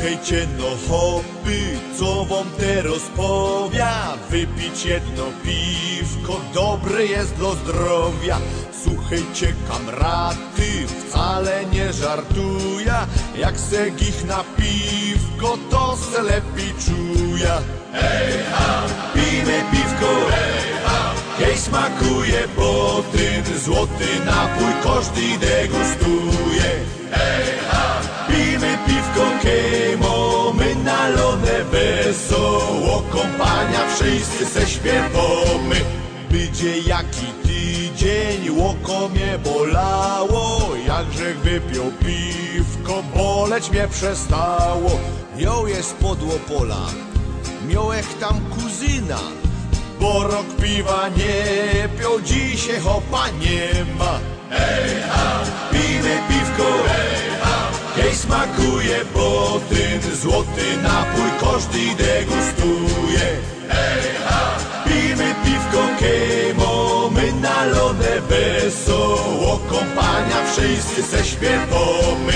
Słuchajcie no hopy, co wam teraz powia Wypić jedno piwko, dobre jest dla zdrowia. Słuchajcie kamraty, wcale nie żartuja Jak se ich na piwko, to se lepiej czuja Hej ha, pijmy piwko, hej ha. Jej smakuje, bo ten złoty napój każdy degustuje. Hej ha, wesoło Kompania wszyscy se śpiewamy Będzie jaki tydzień, łoko mnie bolało Jakże wypił piwko, boleć mnie przestało. Ją jest podło pola, miałech tam kuzyna Bo rok piwa nie pił, dzisiaj hopa nie ma. Hej ha, pijmy piwko, hej ha Jej smakuje, bo złoty napój każdy degustuje. Hej ha, pijmy piwko, kej mamy nalone wesoło. Kompania wszyscy se śpiewamy.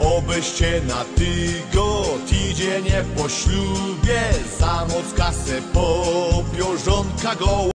Obyście na tygo tydzień po ślubie. Za moc kasę popiął żonka